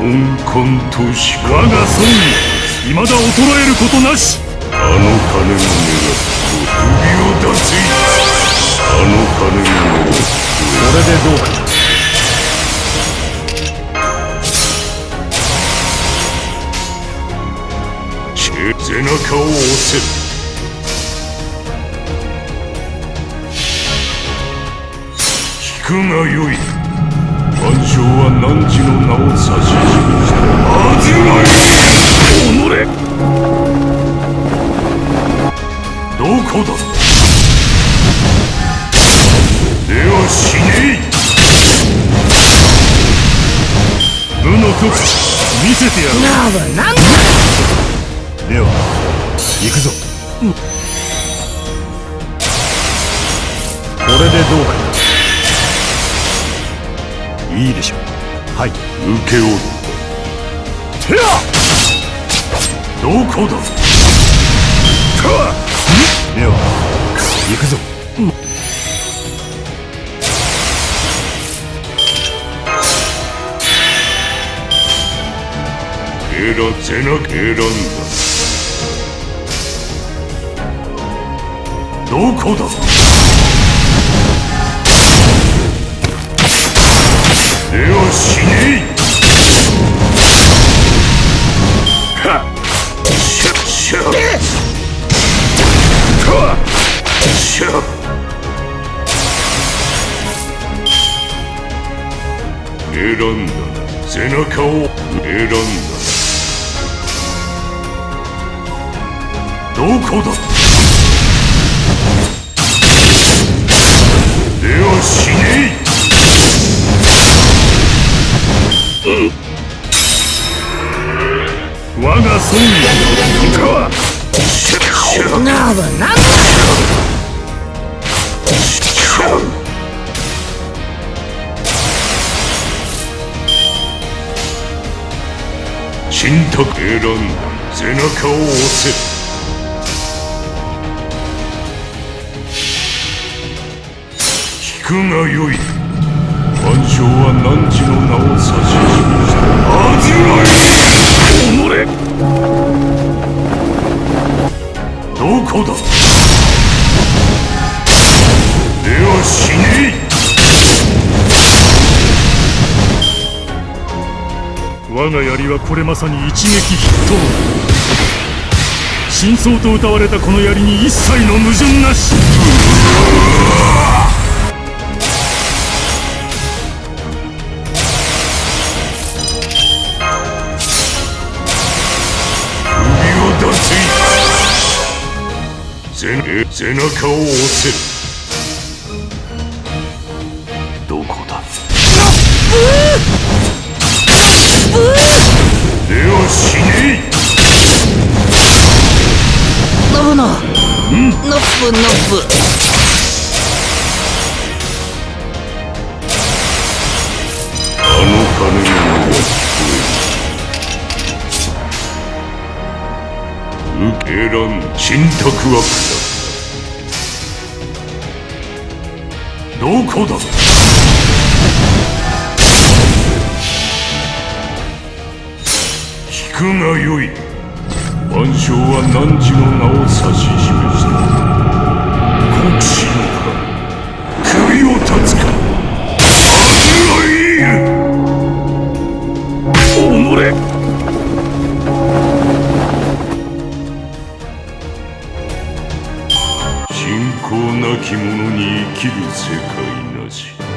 混々とし我が尊義未だ衰えることなしあの金の目が首を出せ。あの金の目がこれでどうか。チェ背中を押せ。る聞くがよい。万象は汝の名を指し示したはずがい。己。どこだ？では死ね。い無の極地見せてやろうなんだでは行くぞ、これでどうか。いいでしょう。はい。受け負ったてやどこだ？では。行くぞ、選せな選んだ。どこだ？選んだ背中を選んだどこだでは死ね我が尊義いかしゃしゃなあなんだ。しゃ信託選んだ。背中を押せがよい万象は汝の名を指し示したはずがいどこだ？では死ね。我が槍はこれまさに一撃必刀真相と謳われたこの槍に一切の矛盾なし。背背中を押せる。どこだ?では死ねノブノノップノップこえる受け選ん信託は下どこだ？ぞ聞くがよい。万象は汝の名を指し示した。国士の信仰なき者に生きる世界なし。